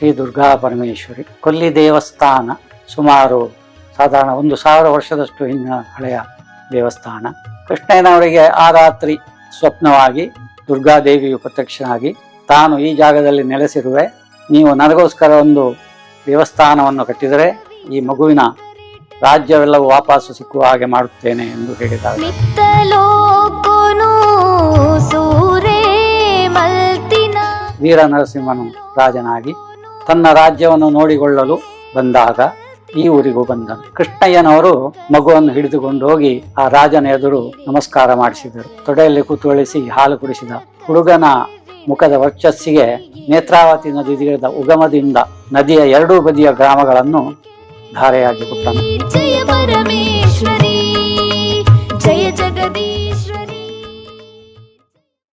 ಶ್ರೀ ದುರ್ಗಾ ಪರಮೇಶ್ವರಿ. ಕೊಲ್ಲಿ ದೇವಸ್ಥಾನ ಸುಮಾರು ಸಾಧಾರಣ ಒಂದು ಸಾವಿರ ವರ್ಷದಷ್ಟು ಹಿಂದಿನ ಹಳೆಯ ದೇವಸ್ಥಾನ. ಕೃಷ್ಣಯ್ಯನವರಿಗೆ ಆ ರಾತ್ರಿ ಸ್ವಪ್ನವಾಗಿ ದುರ್ಗಾದೇವಿಯು ಪ್ರತ್ಯಕ್ಷನಾಗಿ ತಾನು ಈ ಜಾಗದಲ್ಲಿ ನೆಲೆಸಿರುವೆ ನೀವು ನನಗೋಸ್ಕರ ಒಂದು ದೇವಸ್ಥಾನವನ್ನು ಕಟ್ಟಿದರೆ ಈ ಮಗುವಿನ ರಾಜ್ಯವೆಲ್ಲವೂ ವಾಪಸ್ಸು ಸಿಕ್ಕುವ ಹಾಗೆ ಮಾಡುತ್ತೇನೆ ಎಂದು ಹೇಳಿದ್ದಾರೆ. ವೀರ ನರಸಿಂಹನು ರಾಜನಾಗಿ ತನ್ನ ರಾಜ್ಯವನ್ನು ನೋಡಿಕೊಳ್ಳಲು ಬಂದಾಗ ಈ ಊರಿಗೂ ಬಂದನು ಕೃಷ್ಣಯ್ಯನವರು ಮಗುವನ್ನು ಹಿಡಿದುಕೊಂಡು ಹೋಗಿ ಆ ರಾಜನ ಎದುರು ನಮಸ್ಕಾರ ಮಾಡಿಸಿದರು. ತೊಡೆಯಲ್ಲಿ ಕೂತುಳಿಸಿ ಹಾಲು ಕುಡಿಸಿದ ಹುಡುಗನ ಮುಖದ ವರ್ಚಸ್ಸಿಗೆ ನೇತ್ರಾವತಿ ನದಿ ತೀರದ ಉಗಮದಿಂದ ನದಿಯ ಎರಡೂ ಬದಿಯ ಗ್ರಾಮಗಳನ್ನು ಧಾರೆಯಾಗಿ ಕೊಟ್ಟನು. ಜಯ ಜಗದೀ